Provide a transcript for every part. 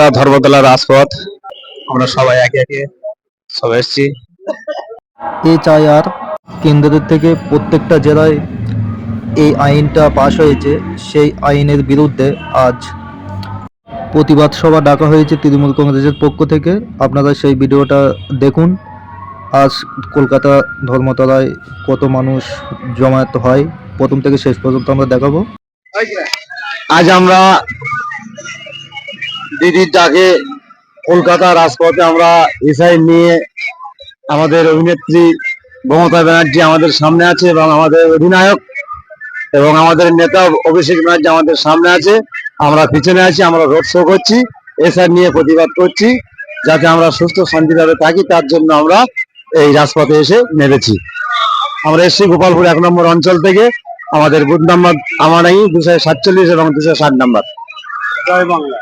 কলকাতা ধর্মতলা রাজপথ। আমরা সবাই একে একে সব এসছি। এইচআইআর কেন্দ্রের থেকে প্রত্যেকটা জেলায় এই আইনটা পাশ হয়েছে। সেই আইনের বিরুদ্ধে আজ প্রতিবাদ সভা ডাকা হয়েছে তৃণমূল কংগ্রেসের পক্ষ থেকে। আপনারা সেই ভিডিওটা দেখুন। আজ কলকাতা ধর্মতলায় কত মানুষ জমায়েত হয়। প্রথম থেকে শেষ পর্যন্ত আমরা দেখাবো। আজ আমরা দিদির ডাকে কলকাতা রাজপথে আমরা এসআই নিয়ে আমাদের অভিনেত্রী মমতা ব্যানার্জি আমাদের সামনে আছে এবং আমাদের অধিনায়ক এবং আমাদের নেতা অভিষেক ব্যানার্জি আমাদের সামনে আছে। আমরা পিছনে আছি, আমরা রোড শো করছি, এসআই নিয়ে প্রতিবাদ করছি যাতে আমরা সুস্থ, শান্তিভাবে থাকি। তার জন্য আমরা এই রাজপথে এসে নেমেছি। আমরা এসছি গোপালপুর এক নম্বর অঞ্চল থেকে। আমাদের বুথ নাম্বার আমার এই দুশো সাতচল্লিশ এবং দুশো ষাট নাম্বার। জয় বাংলা।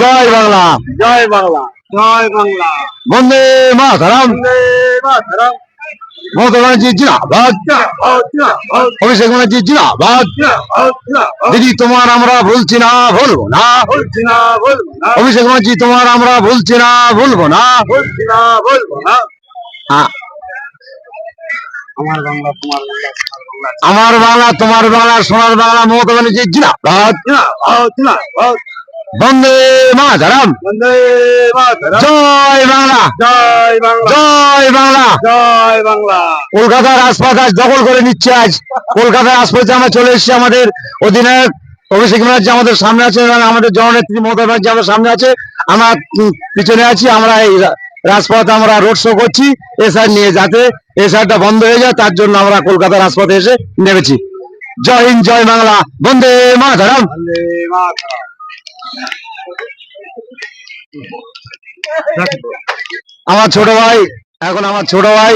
জয় বাংলা। জয় বাংলা। জয় বাংলা। বন্দে মাতারাম। মাতারাম। মমতা ব্যানার্জি জিনাবাদ অভিষেক ব্যানার্জি জিনাবাদ দিদি তোমার আমরা ভুলছি না ভুলবো না। ভুলছি না ভুলবো অভিষেক ব্যানার্জি তোমার আমরা ভুলছি না ভুলবো না। ভুলছি না ভুলবো না। আমার বাংলা তোমার বাংলা সোনার বাংলা মমতা ব্যানার্জি জিনাবাদ বন্দে মাতারাম। বন্দে মাতারাম। জয় বাংলা। জয় বাংলা। জয় বাংলা। জয় বাংলা। কলকাতার আজ দখল করে নিচ্ছে আজ। কলকাতার রাজপথে আমরা চলে এসেছি আমাদের অধিনায়ক অভিষেক ব্যানার্জি আমাদের সামনে আছে এবং আমাদের জননেত্রী মমতা ব্যানার্জি আমার সামনে আছে। আমরা পিছনে আছি আমরা এই রাজপথ আমরা রোড শো করছি। এসআর নিয়ে যাতে এসআরটা বন্ধ হয়ে যায় তার জন্য আমরা কলকাতা রাজপথে এসে নেমেছি। জয় হিন্দ জয় বাংলা। বন্দে মাতারাম। বন্দে আমার ছোট ভাই এখন আমার ছোট ভাই।